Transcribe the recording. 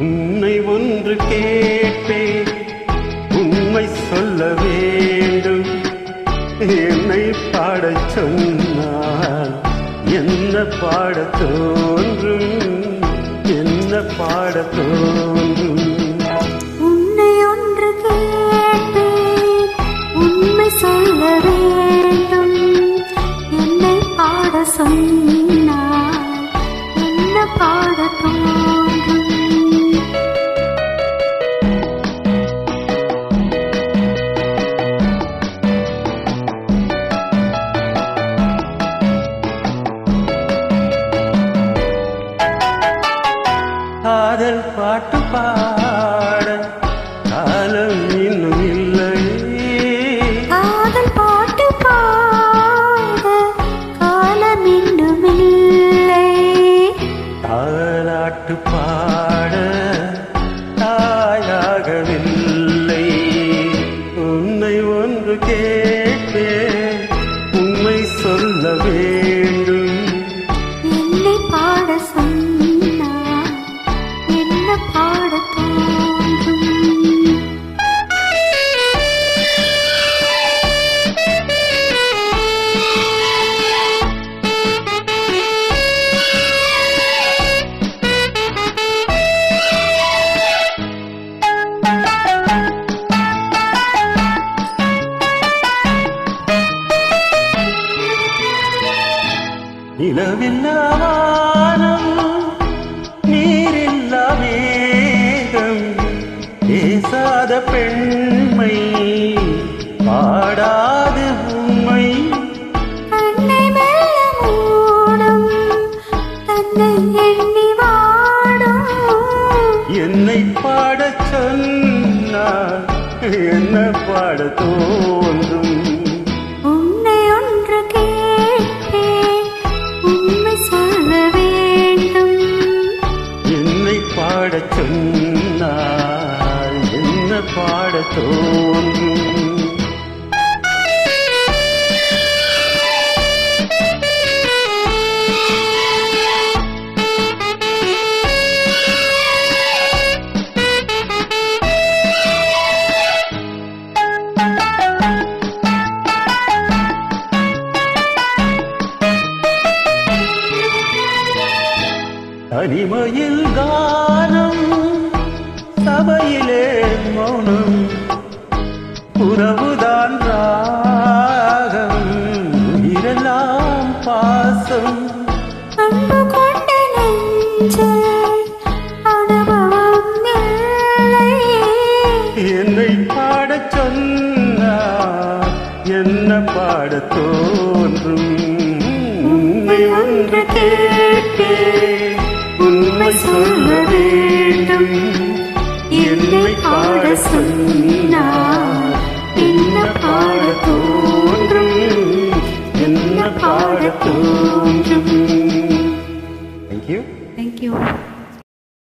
உன்னை ஒன்று கேட்பேன். உண்மை சொல்ல வேண்டும். என்னை பாடச் சொன்னால் என்ன பாட தோன்றும்? என்ன பாட தோன்றும்? உன்னை ஒன்று கேட்பேன். உண்மை சொல்ல வேண்டும். என்னை பாட சொன்ன காதல் பாட்டு பாட காலம் இன்னும் இல்லை. காதல் பாட்டு பாட காலம் இன்னும் இல்லை. தாலாட்டு பாட நிலவில்லா வானம் நீரில்லா மேகம் பேசாத பெண்மை பாடாது உண்மை. என்னை பாடச் சொன்னால் என்ன பாட தோன்றும். பாட தோன்றும் தனிமையில் கானம் சபையிலே மௌனம் உறவுதான் ராகம் உயிரெல்லாம் பாசம். அன்பு கொண்ட என்னை பாடச் சொன்னால் என்ன பாடத் தோன்றும்? உன்னை ஒன்று கேட்பேன் உண்மை சொல்ல வேண்டும். என்னை பாட சொன்னால் என்ன பாட தோன்றும்? என்ன பாட தோன்றும்? Thank you thank you